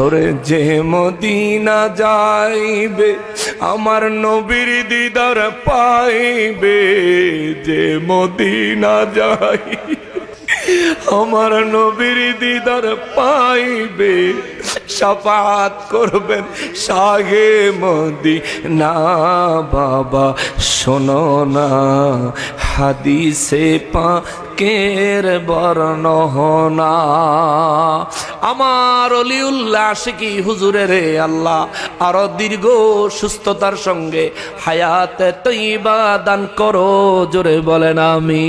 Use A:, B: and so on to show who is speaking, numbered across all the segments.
A: ওরে যে মদিনা যাইবে, আমার নবীর দিদার পাইবে। যে মদিনা যাই আমার নবীর দিদার পাইবে। সাফাত করবেন সাগে মদি না বাবা শোনো না। হাদিসে পাকের বর্ণনা আমার অলিউল্লাহ আশিকি হুজুরে রে আল্লাহ আরও দীর্ঘ সুস্থতার সঙ্গে হায়াতে তৈবা দান করো, জোরে বলেন আমি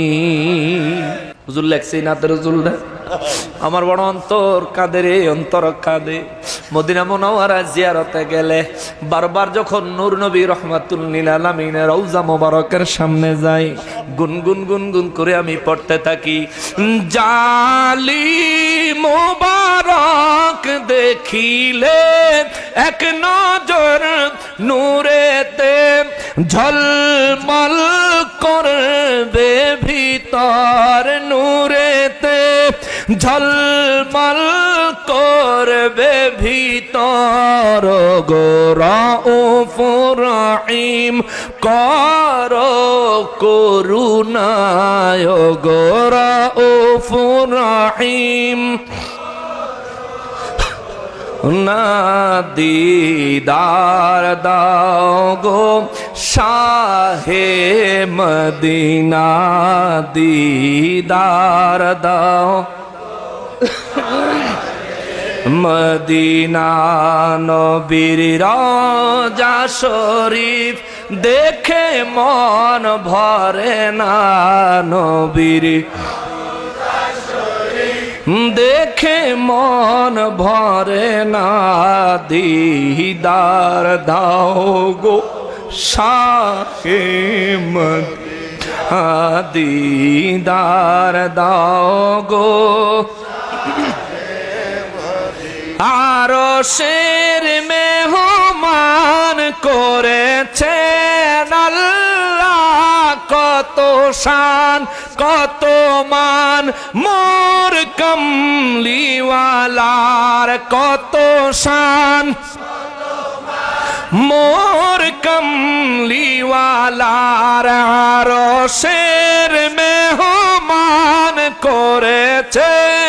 A: হুজুর লেখছি না তো না? আমার বড় অন্তর কাঁদে রে, অন্তর কাঁদে। মদিনা মনোয়ারা জিয়ারতে গেলে বারবার যখন নূর নবী রহমাতুল্লিল আলমিনের রৌজা মোবারকের সামনে যাই, গুনগুন গুনগুন করে আমি পড়তে থাকি। জালি মোবারক দেখিলে এক নজর নূরেতে ঝলমল করবে ভিতর নূরেতে ঝলমল করবে ভিতর গোরা ও ফুরাইম। কর করুণায় গোরা ও ফুরাইম। না দিদার দাও গো শাহে মদিনা, দিদার দাও। মদিনা নবীর রাজা শরীফ দেখে মন ভরে না নবীর। দেখে মন ভরে না দিদার দাও গো শাহে মদ। দিদার দাও গো আরও শের মেহমান করেছে আল্লাহ, কত শান, কত মান, মোর কমলিওয়ালার কত শান। মোর কমলিওয়ালার আরও শের মেহমান করেছেন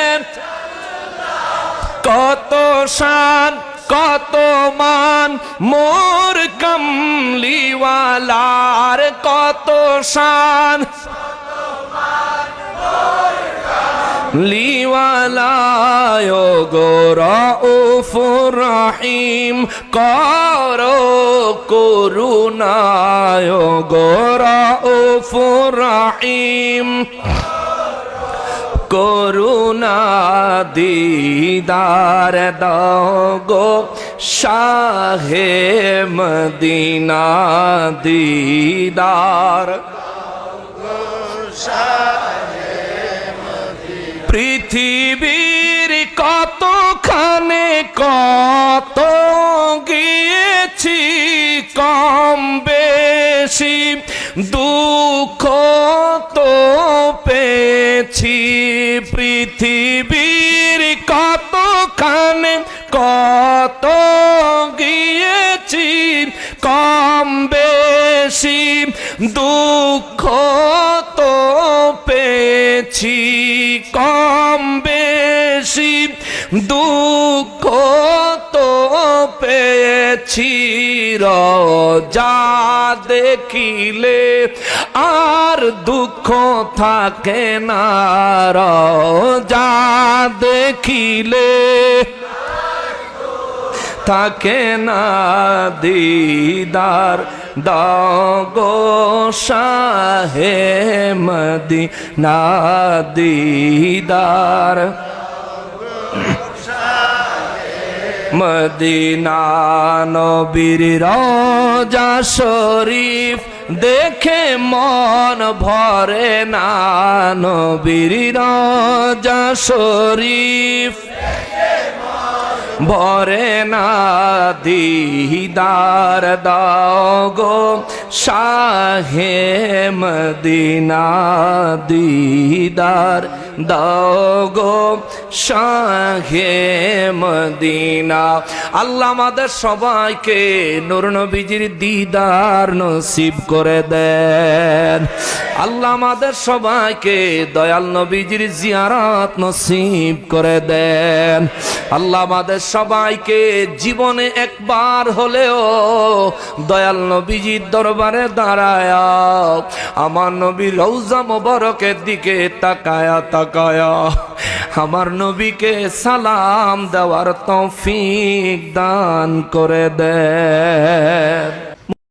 A: কত শান, কত মান, মোর কমলিওয়ালার কত শান। লিওয়ালায় গোরা ও ফুরাহিম করো করুণায় ও ফুরাহিম করুণা দিদার দাও গো শাহে মদিনা দিদার। পৃথিবীর কতখানে কত গিয়েছি কম বেশি, দুঃখ তো পৃথিবীর কতখানে কত গিয়েছি কম বেশি দুঃখ তো পেয়েছি কম বেশি দুঃখ তো পেয়েছি। রজা দেখিলে আর দুঃখ থাকে না। রজা দেখিলে থাকে না। দিদার দাগো শাহে মদি না দিদার মদিনা নবীর রজা শরীফ দেখে মন ভরে না, নবীর রজা শরীফ ভরে না, দিদার দাও গো শাহে মদিনা দিদার দাও গো শাহে মদিনা। আল্লাহ আমাদের সবাইকে নবীজির দিদার নসিব করে দেন। আল্লাহ আমাদের সবাইকে দয়াল নবীজির জিয়ারাত নসিব করে দেন। আল্লাহ আমাদের সবাইকে জীবনে একবার হলেও দয়াল নবীজির দরবারে দাঁড়ায়, আমার নবী রৌজা মোবারকের দিকে তাকায়া তাকায়া, আমার নবীকে সালাম দেওয়ার তৌফিক দান করে দেন।